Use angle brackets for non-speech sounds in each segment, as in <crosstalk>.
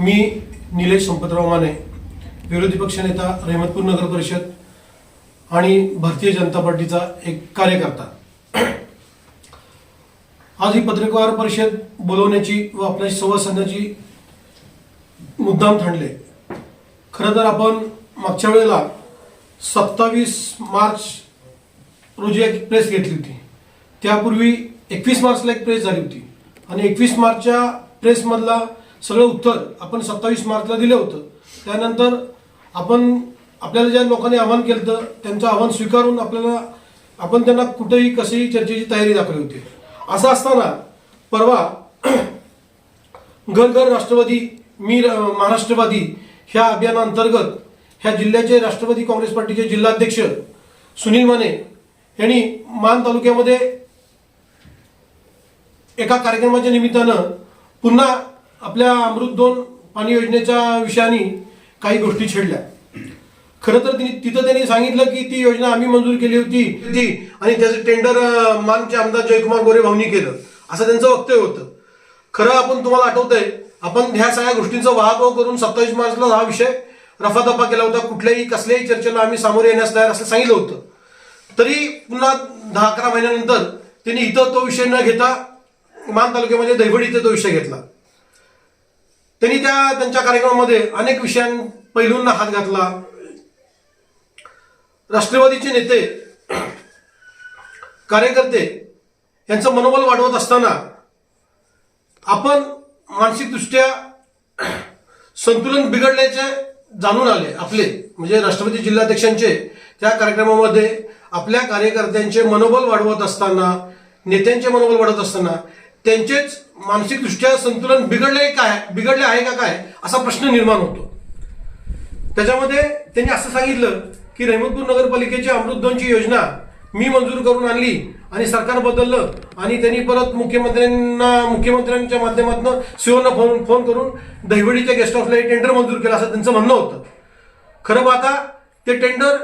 मी निलेश संपतराव माने विरोधी पक्षनेता रहमतपूर नगर परिषद आणि भारतीय जनता पार्टीचा एक कार्यकर्ता. <clears throat> आज ही पत्रकार परिषद बोलवण्याची व आपल्याशी संवाद साधण्याची मुद्दाम थांडले. खरं तर आपण मागच्या वेळेला सत्तावीस मार्च रोजी एक प्रेस घेतली होती. त्यापूर्वी एकवीस मार्चला एक प्रेस झाली होती. आणि एकवीस मार्चच्या प्रेसमधला सगळं उत्तर आपण सत्तावीस मार्चला दिलं होतं. त्यानंतर आपण आपल्याला ज्या लोकांनी आव्हान केलं होतं त्यांचं आव्हान स्वीकारून आपल्याला आपण त्यांना कुठेही कसंही चर्चेची तयारी दाखवली होती. असं असताना परवा घर घर राष्ट्रवादी मी महाराष्ट्रवादी ह्या अभियानाअंतर्गत ह्या जिल्ह्याचे राष्ट्रवादी काँग्रेस पार्टीचे जिल्हाध्यक्ष सुनील माने यांनी मान तालुक्यामध्ये एका कार्यक्रमाच्या निमित्तानं पुन्हा आपल्या अमृत दोन पाणी योजनेच्या विषयाने काही गोष्टी छेडल्या. खरं तर तिने तिथं त्यांनी सांगितलं की ती योजना आम्ही मंजूर केली होती ती आणि त्याचं टेंडर मानचे आमदार जयकुमार गोरे भाऊनी केलं. असं त्यांचं वक्तव्य होतं. खरं आपण तुम्हाला आठवतंय आपण ह्या सगळ्या गोष्टींचा वाहभाव करून सत्तावीस मार्चला हा विषय रफादफा केला होता. कुठल्याही कसल्याही चर्चेला आम्ही सामोरे येण्यास तयार असं सांगितलं होतं. तरी पुन्हा दहा अकरा महिन्यानंतर त्यांनी इथं तो विषय न घेता मान तालुक्यामध्ये दैवडी इथं तो विषय घेतला. त्यांनी त्या त्यांच्या कार्यक्रमामध्ये अनेक विषयां पैलूंना हात घातला. राष्ट्रवादीचे नेते कार्यकर्ते यांचं मनोबल वाढवत असताना आपण मानसिकदृष्ट्या संतुलन बिघडल्याचे जाणून आले आपले म्हणजे राष्ट्रपती जिल्हाध्यक्षांचे त्या कार्यक्रमामध्ये आपल्या कार्यकर्त्यांचे मनोबल वाढवत असताना नेत्यांचे मनोबल वाढवत असताना त्यांचेच मानसिकदृष्ट्या संतुलन बिघडले काय? बिघडले आहे का काय? असा प्रश्न निर्माण होतो. त्याच्यामध्ये त्यांनी असं सांगितलं की रहमतपूर नगरपालिकेची अमृत योजना मी मंजूर करून आणली आणि सरकार बदललं आणि त्यांनी परत मुख्यमंत्र्यांना मुख्यमंत्र्यांच्या माध्यमातून सीओना फोन फोन करून दहिवडीच्या गेस्ट हाऊसला हे टेंडर मंजूर केलं असं त्यांचं म्हणणं होतं. खरं पाहता ते टेंडर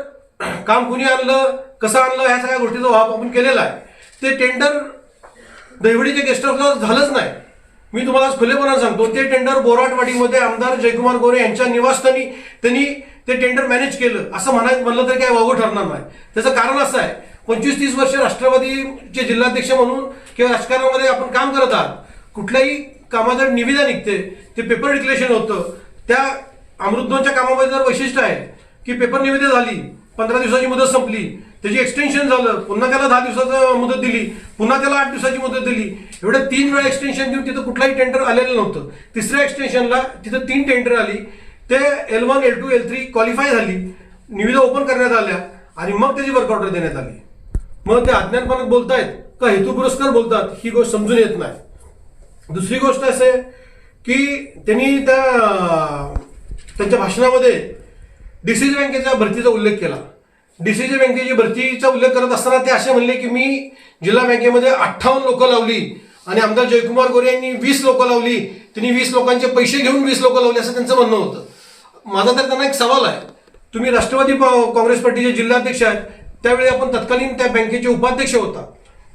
काम कुणी आणलं कसं आणलं ह्या सगळ्या गोष्टीचा वाप आपण केलेला आहे. ते टेंडर दैवडीच्या गेस्ट हाऊसला झालंच नाही. मी तुम्हाला खुलेपणा सांगतो ते टेंडर बोराटवाडीमध्ये आमदार जयकुमार गोरे यांच्या निवासस्थानी त्यांनी ते टेंडर मॅनेज केलं. असं म्हणायचं म्हणलं तरी काय वावगं ठरणार नाही. त्याचं कारण असं आहे पंचवीस तीस वर्ष राष्ट्रवादीचे जिल्हाध्यक्ष म्हणून किंवा राजकारणामध्ये आपण काम करत आहात. कुठल्याही कामाचं निविदा निघते ते पेपर डिक्लेरेशन होतं. त्या अमृतदोनच्या कामामध्ये जर वैशिष्ट्य आहे की पेपर निविदा झाली पंधरा दिवसाची मुदत संपली त्याची एक्सटेन्शन झालं. पुन्हा त्याला दहा दिवसाचं मुदत दिली. पुन्हा त्याला आठ दिवसाची मुदत दिली. एवढं तीन वेळा एक्सटेन्शन देऊन तिथं कुठलाही टेंडर आलेलं नव्हतं. तिसऱ्या एक्सटेन्शनला तिथं तीन टेंडर आली. ते L one L two L three qualify झाली. निविदा ओपन करण्यात आल्या आणि मग त्याची वर्क ऑर्डर देण्यात आली. मग ते अज्ञानपणात बोलतायत का हेतू पुरस्कार बोलतात ही गोष्ट समजून येत नाही. दुसरी गोष्ट असे आहे की त्यांनी त्या त्यांच्या भाषणामध्ये डीसीजी बँकेच्या भरतीचा उल्लेख केला. डीसीजी बँकेची भरतीचा उल्लेख करत असताना ते असे म्हणले की मी जिल्हा बँकेमध्ये अठ्ठावन्न लोक लावली आणि आमदार जयकुमार गोरे यांनी वीस लोक लावली. त्यांनी वीस लोकांचे पैसे घेऊन वीस लोक लावले असं त्यांचं म्हणणं होतं. माझा तर त्यांना एक सवाल आहे. तुम्ही राष्ट्रवादी काँग्रेस पार्टीचे जिल्हाध्यक्ष आहेत. त्यावेळी आपण तत्कालीन त्या बँकेचे उपाध्यक्ष होता.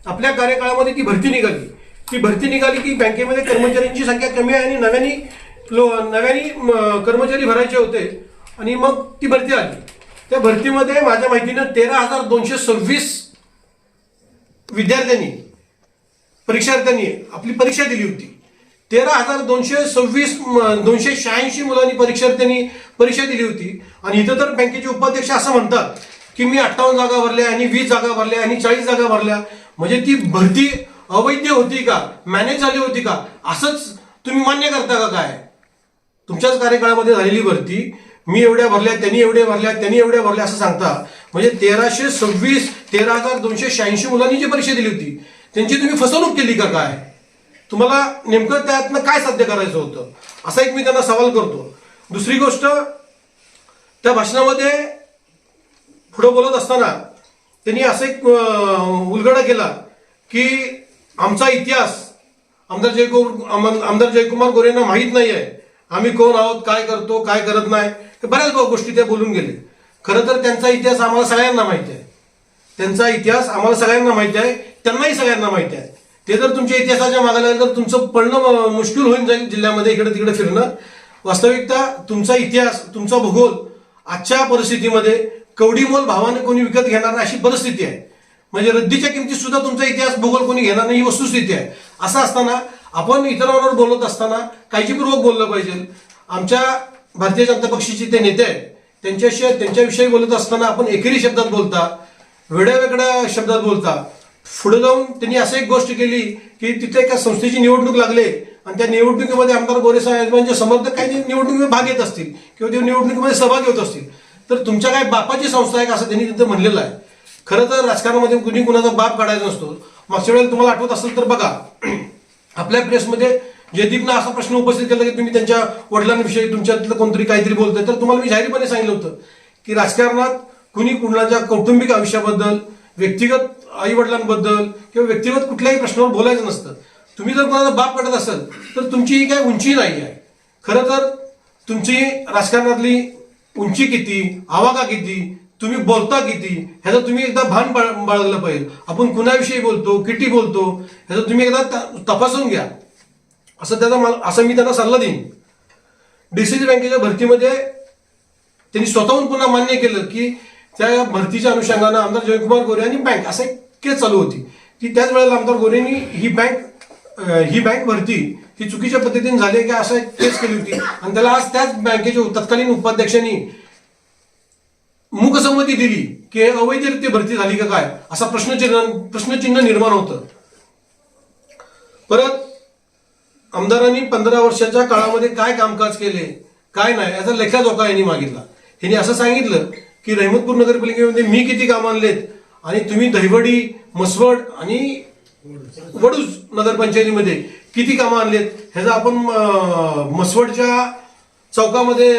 आपल्या कार्यकाळामध्ये ती भरती निघाली. ती भरती निघाली की बँकेमध्ये कर्मचाऱ्यांची संख्या कमी आहे आणि नव्याने लो नव्याने कर्मचारी भरायचे होते. आणि मग ती भरती आली. त्या भरतीमध्ये माझ्या माहितीनं तेरा हजार दोनशे सव्वीस विद्यार्थ्यांनी परीक्षार्थ्यांनी आपली परीक्षा दिली होती. तेरा हजार दोनशे सव्वीस दोनशे शहाऐंशी मुलांनी परीक्षार्थ्यांनी परीक्षा दिली होती. आणि इथं तर बँकेचे उपाध्यक्ष असं म्हणतात की मी अठ्ठावन्न जागा भरल्या आणि वीस जागा भरल्या आणि चाळीस जागा भरल्या. म्हणजे ती भरती अवैध होती का? मॅनेज झाली होती का? असंच तुम्ही मान्य करता का काय? तुमच्याच कार्यकाळामध्ये झालेली भरती मी एवढ्या भरल्या त्यांनी एवढ्या भरल्या त्यांनी एवढ्या भरल्या असं सांगता म्हणजे तेराशे सव्वीस तेरा हजार दोनशे शहाऐंशी मुलांनी जी परीक्षा दिली होती त्यांची तुम्ही फसवणूक केली का काय? तुम्हाला नेमकं त्यातनं काय साध्य करायचं होतं? असा एक मी त्यांना सवाल करतो. दुसरी गोष्ट त्या भाषणामध्ये पुढं बोलत असताना त्यांनी असं एक उलगडा केला की आमचा इतिहास आमदार जयकुमार आमदार जयकुमार गोरेंना माहीत नाही आहे आम्ही कोण आहोत काय करतो काय करत नाही. बऱ्याच गोष्टी ते बोलून गेले. खरं तर त्यांचा इतिहास आम्हाला सगळ्यांना माहिती आहे. त्यांचा इतिहास आम्हाला सगळ्यांना माहिती आहे. त्यांनाही सगळ्यांना माहिती आहे. ते जर तुमच्या इतिहासाच्या मागे लागले तर तुमचं पडणं मुश्किल होऊन जाईल जिल्ह्यामध्ये इकडे तिकडे फिरणं. वास्तविकता तुमचा इतिहास तुमचा भूगोल आजच्या परिस्थितीमध्ये कवडीमोल भावाने कोणी विकत घेणार नाही अशी परिस्थिती आहे. म्हणजे रद्दीच्या किमतीत सुद्धा तुमचा इतिहास भूगोल कोणी घेणार नाही ही वस्तुस्थिती आहे. असं असताना आपण इतरांवर बोलत असताना काळजीपूर्वक बोललं पाहिजे. आमच्या भारतीय जनता पक्षाचे ते नेते आहेत त्यांच्याशी त्यांच्याविषयी बोलत असताना आपण एकेरी शब्दात बोलता वेगळ्या वेगळ्या शब्दात बोलता पुढे जाऊन त्यांनी असं एक गोष्ट केली की तिथे एका संस्थेची निवडणूक लागले आणि त्या निवडणुकीमध्ये आमदार गोरे साहेबांचे म्हणजे समर्थक काही निवडणुकीमध्ये भाग घेत असतील किंवा ते निवडणुकीमध्ये सहभागी होत असतील. तर तुमच्या काय बापाची संस्था आहे का असं त्यांनी तिथं म्हणलेलं आहे. खरं तर राजकारणामध्ये कुणी कुणाचा बाप काढायचा नसतो. मागच्या वेळेला तुम्हाला आठवत असेल तर बघा <clears throat> आपल्या प्रेसमध्ये म्हणजे जयदीपनं असा प्रश्न उपस्थित केला की तुम्ही त्यांच्या वडिलांविषयी तुमच्यातलं कोणतरी काहीतरी बोलतोय. तर तुम्हाला मी जाहीरपणे सांगितलं होतं की राजकारणात कुणी कुणाच्या कौटुंबिक आयुष्याबद्दल व्यक्तिगत आई वडिलांबद्दल किंवा व्यक्तिगत कुठल्याही प्रश्नावर बोलायचं नसतं. तुम्ही जर कोणाचा बाप पडत असाल तर तुमची ही काही उंची नाही आहे. खरं तर तुमची राजकारणातली उंची किती आवाका किती तुम्ही बोलता किती ह्याचं तुम्ही एकदा भान बाळ बाळगलं पाहिजे. आपण कुणाविषयी बोलतो किती बोलतो ह्याचं तुम्ही एकदा त- तपासून घ्या. असं त्याचा मला असं मी त्यांना सल्ला देईन. डी सी बँकेच्या भरतीमध्ये त्यांनी स्वतःहून पुन्हा मान्य केलं की त्या भरतीच्या अनुषंगानं आमदार जयकुमार गोरे आणि बँक असं एक केस चालू होती. की त्याच वेळेला आमदार गोरेंनी ही बँक ही बँक भरती ही चुकीच्या पद्धतीने झाली की असं एक केस केली होती. आणि त्याला आज त्याच बँकेच्या तत्कालीन उपाध्यक्षांनी मुखसंमती दिली की अवैधरित्या भरती झाली का काय? असा प्रश्नचिन्ह प्रश्नचिन्ह निर्माण होतं. परत आमदारांनी पंधरा वर्षाच्या काळामध्ये काय कामकाज केले काय नाही याचा लेखाजोखा यांनी मागितला. यांनी असं सांगितलं की रहमतपूर नगरपालिकेमध्ये मी किती काम आणलेत आणि तुम्ही दहिवडी मसवड आणि वडूज नगरपंचायतीमध्ये किती कामं आणलेत? ह्याचा आपण मसवडच्या चौकामध्ये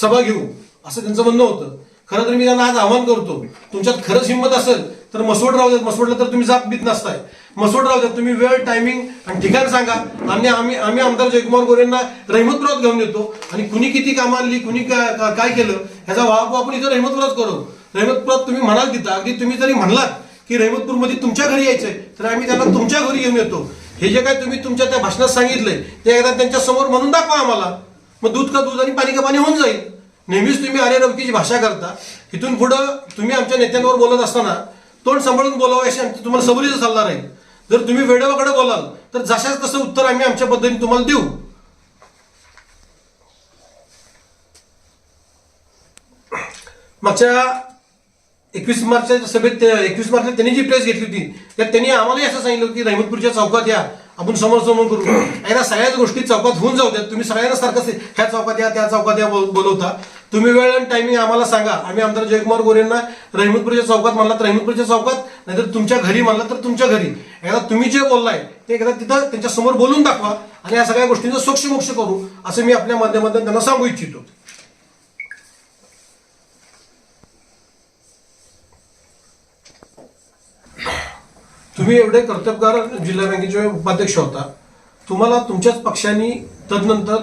सभा घेऊ असं त्यांचं म्हणणं होतं. खरं तर मी त्यांना आज आवाहन करतो तुमच्यात खरंच हिंमत असेल तर मसवड राहू देत मसवडला तर तुम्ही जात बीत नसताय. मसूड राहू द्यात तुम्ही वेळ टायमिंग आणि ठिकाण सांगा. आणि आम्ही आम्ही आमदार जयकुमार गोरेंना रहिमतपुरात घेऊन येतो. आणि कुणी किती कामं आणली कुणी काय केलं ह्याचा वाप आपण इथं रहिमतपुरात करू. रहिमतपुरात तुम्ही म्हणाल तिथं. अगदी तुम्ही जरी म्हणलात की रहमतपूरमध्ये तुमच्या घरी यायचंय तर आम्ही त्यांना तुमच्या घरी घेऊन येतो. हे जे काय तुम्ही तुमच्या त्या भाषणात सांगितलंय ते एकदा त्यांच्यासमोर म्हणून दाखवा आम्हाला. मग दूध का दूध आणि पाणी का पाणी होऊन जाईल. नेहमीच तुम्ही आर्य रवकीची भाषा करता. इथून पुढं तुम्ही आमच्या नेत्यांवर बोलत असताना तोंड सांभाळून बोलावं अशी आमची तुम्हाला सबरीचा सल्ला राहील. जर तुम्ही वेळेवाकडे बोलाल तर जशाच तसं उत्तर आम्ही आमच्या पद्धतीने तुम्हाला देऊ. मागच्या एकवीस मार्चच्या सभेत एकवीस मार्चला त्यांनी जी प्रेस घेतली होती त्यात त्यांनी आम्हालाही असं सांगितलं की रहमतपूरच्या चौकात या आपण समोर समोर करू. <clears throat> एकदा सगळ्याच गोष्टी चौकात होऊन जाऊ द्या. तुम्ही सगळ्यांना सारखं ह्या चौकात या त्या चौकात या बोल- बोलवता. तुम्ही वेळ आणि टायमिंग आम्हाला सांगा. आम्ही आमदार जयकुमार गोरेंना रहिमतपूरच्या चौकात म्हणला तर रहिमतपूरच्या चौकात नाहीतर तुमच्या घरी म्हणलं तर तुमच्या घरी. एकदा तुम्ही जे बोललाय ते एकदा तिथं त्यांच्यासमोर बोलून दाखवा आणि या सगळ्या गोष्टींचं सोक्षमोक्ष करू असं मी आपल्या माध्यमातून त्यांना सांगू इच्छितो. तुम्ही एवढे कर्तबगार जिल्हा बँकेचे उपाध्यक्ष होता. तुम्हाला तुमच्याच पक्षांनी तदनंतर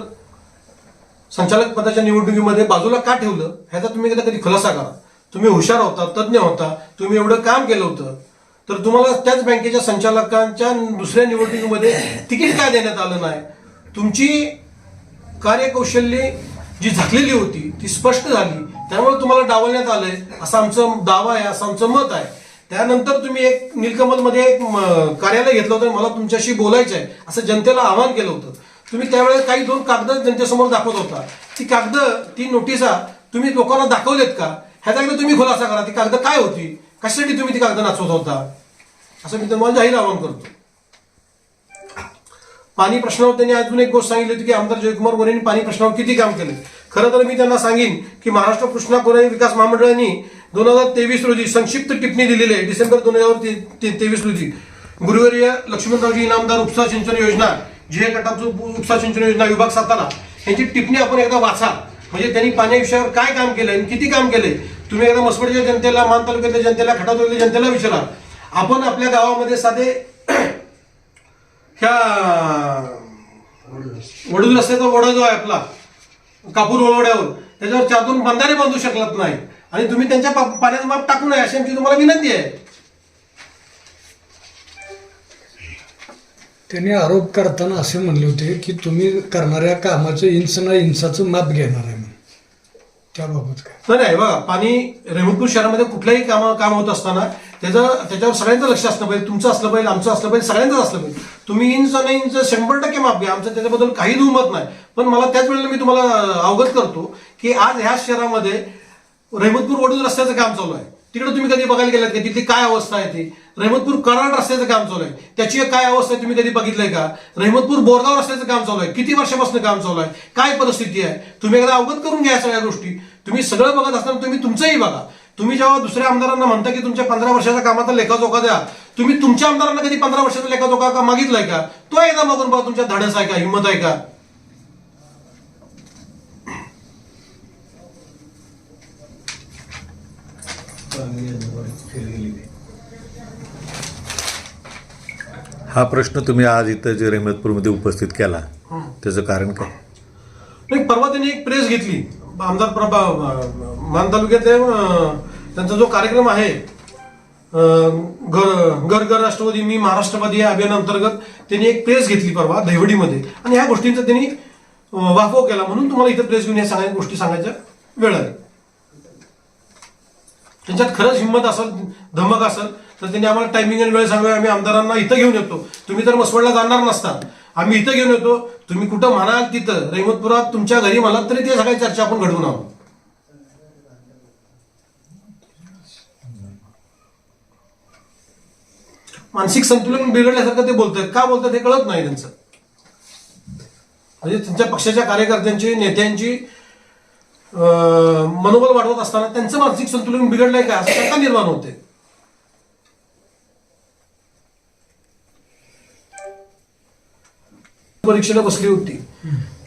संचालक पदाच्या निवडणुकीमध्ये बाजूला का ठेवलं ह्याचा तुम्ही एकदा कधी खुलासा करा. तुम्ही हुशार होता तज्ज्ञ होता तुम्ही एवढं काम केलं होतं. तर तुम्हाला त्याच बँकेच्या संचालकांच्या दुसऱ्या निवडणुकीमध्ये तिकीट काय देण्यात आलं नाही? तुमची कार्यकौशल्य जी झाकलेली होती ती स्पष्ट झाली. त्यामुळे तुम्हाला डावलण्यात आलंय असा आमचं दावा आहे असं आमचं मत आहे. त्यानंतर तुम्ही एक नीलकमलमध्ये एक कार्यालय घेतलं होतं मला तुमच्याशी बोलायचं आहे असं जनतेला आवाहन केलं होतं. तुम्ही त्यावेळेस काही दोन कागद जनतेसमोर दाखवत होता. ती कागद ती नोटिसा तुम्ही लोकांना दाखवलेत का? ह्याचा एकदा तुम्ही खुलासा करा. ती कागद काय होती? कशासाठी तुम्ही ती कागद नाचवत होता? असं मी तुम्हाला जाहीर आवाहन करतो. पाणी प्रश्नावर त्यांनी अजून एक गोष्ट सांगितली होती की आमदार जयकुमार गोरेंनी पाणी प्रश्नावर किती काम केले? खरं तर मी त्यांना सांगेन की महाराष्ट्र कृष्णा गोरे विकास महामंडळाने दोन हजार तेवीस रोजी संक्षिप्त टिप्पणी दिलेली आहे. डिसेंबर दोन हजार तेवीस रोजी गुरुवारी लक्ष्मणरावजी इनामदार उपसा सिंचन योजना जे गटाचं उपसा सिंचन योजना विभाग सातारा यांची टिप्पणी आपण एकदा वाचा. म्हणजे त्यांनी पाण्याविषयावर काय काम केलं आणि किती काम केले तुम्ही एकदा मसवडच्या जनतेला मान तालुक्यातल्या जनतेला खटा तालुक्यातल्या जनतेला विचारा. आपण आपल्या गावामध्ये साधे ह्या वडूल रस्त्याचा वडा जो आहे आपला कापूर ओळवड्यावर त्याच्यावर चातून बंधारे बांधू शकलात नाही. आणि तुम्ही त्यांच्या पा- पाण्याचं माप टाकू नये अशी आमची तुम्हाला विनंती आहे. त्यांनी आरोप करताना असे म्हणले होते की तुम्ही करणाऱ्या कामाचं इंच ना इंचाचं माप घेणार आहे त्याबाबत काय? नाही बघा पाणी रेहमतपूर शहरामध्ये कुठल्याही काम काम होत असताना त्याचं त्याच्यावर सगळ्यांचं लक्ष असलं पाहिजे तुमचं असलं पाहिजे आमचं असलं पाहिजे सगळ्यांचं असलं पाहिजे. तुम्ही इंच आणि इंच शंभर टक्के माप घ्या आमचं त्याच्याबद्दल काही दुमत नाही. पण मला त्याच वेळेला मी तुम्हाला अवगत करतो की आज ह्या शहरामध्ये रेहमतपूर वडूद रस्त्याचं काम चालू आहे. तिकडे तुम्ही कधी बघायला गेलात का? तिथली काय अवस्था आहे ती? रहमतपूर कराड रस्त्याचं काम चालू आहे. त्याची काय अवस्था आहे तुम्ही कधी बघितलंय का? रहमतपूर बोरगाव रस्त्याचं काम चालू आहे. किती वर्षापासून काम चालू आहे? काय परिस्थिती आहे? तुम्ही एकदा अवगत करून घ्या सगळ्या गोष्टी. तुम्ही सगळं बघत असताना तुम्ही तुमचंही बघा. तुम्ही जेव्हा दुसऱ्या आमदारांना म्हणता की तुमच्या पंधरा वर्षाच्या कामाचा लेखाजोखा द्या तुम्ही तुमच्या आमदारांना कधी पंधरा वर्षाचा लेखाजोखा का मागितलाय का? तो एकदा बघून बघा तुमच्या धाडस आहे का? हिंमत आहे का? हा प्रश्न तुम्ही आज इथं जे रेहमतपूरमध्ये उपस्थित केला त्याचं कारण काय? नाही परवा त्यांनी एक प्रेस घेतली. आमदार प्रभा मान तालुक्यातले त्यांचा जो कार्यक्रम आहे घर घर घर राष्ट्रवादी मी महाराष्ट्रवादी या अभियानाअंतर्गत त्यांनी एक प्रेस घेतली परवा दहिवडीमध्ये. आणि ह्या गोष्टींचा त्यांनी वाफव केला म्हणून तुम्हाला इथं प्रेस घेऊन या सगळ्या गोष्टी सांगायच्या वेळ आली. त्यांच्यात खरंच हिंमत असेल धमक असेल तर त्यांनी आम्हाला टायमिंग आणि वेळ सांगूया आम्ही आमदारांना इथं घेऊन येतो. तुम्ही तर मसवडला जाणार नसता. आम्ही इथं घेऊन येतो. तुम्ही कुठं म्हणाल तिथं? रहिमतपुरात तुमच्या घरी म्हणाल तरी ते सगळ्या चर्चा आपण घडवून आहोत मानसिक संतुलन बिघडल्यासारखं ते बोलतात का बोलतात हे कळत नाही त्यांचं. म्हणजे त्यांच्या पक्षाच्या कार्यकर्त्यांची नेत्यांची मनोबल वाढवत असताना त्यांचं मानसिक संतुलन बिघडलंय का? असं शंका निर्माण होते परीक्षेला बसली होती.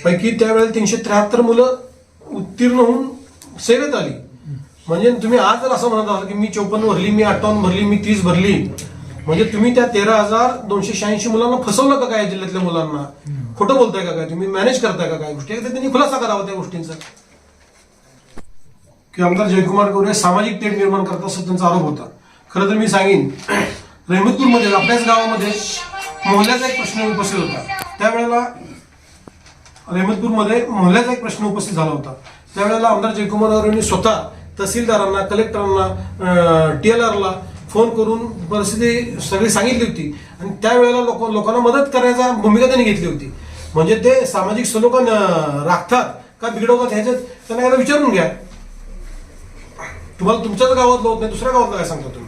पैकी त्यावेळेला तीनशे त्र्याहत्तर मुलं उत्तीर्ण होऊन सेवेत आली. म्हणजे तुम्ही आज जर असं म्हणत असाल की मी चौपन्न भरली मी अठ्ठावन्न भरली मी तीस भरली म्हणजे तुम्ही त्या तेरा हजार दोनशे शहाऐंशी मुलांना फसवलं का काय जिल्ह्यातल्या मुलांना? खोटं बोलताय का काय तुम्ही? मॅनेज करताय का काय गोष्टी? त्यांनी खुलासा करावा त्या गोष्टींचा. की आमदार जयकुमार गौरे सामाजिक तेढ निर्माण करतात असं त्यांचा आरोप होता. खरं तर मी सांगेन रहमतपूरमध्ये आपल्याच गावामध्ये मोहल्ल्याचा एक प्रश्न उपस्थित होता. त्यावेळेला रेमतपूरमध्ये मोहल्ल्याचा एक प्रश्न उपस्थित झाला होता. त्यावेळेला आमदार जयकुमार गौरेंनी स्वतः तहसीलदारांना कलेक्टरांना टी एल आरला फोन करून परिस्थिती सगळी सांगितली होती. आणि त्यावेळेला लोक लोकांना मदत करायचा भूमिका त्यांनी घेतली होती. म्हणजे ते सामाजिक सलोखा राखतात का बिघडवतात ह्याच्यात त्यांना एकदा विचारून घ्या. तुम्हाला तुमच्याच गावात होत नाही दुसऱ्या गावातलं काय सांगता तुम्ही?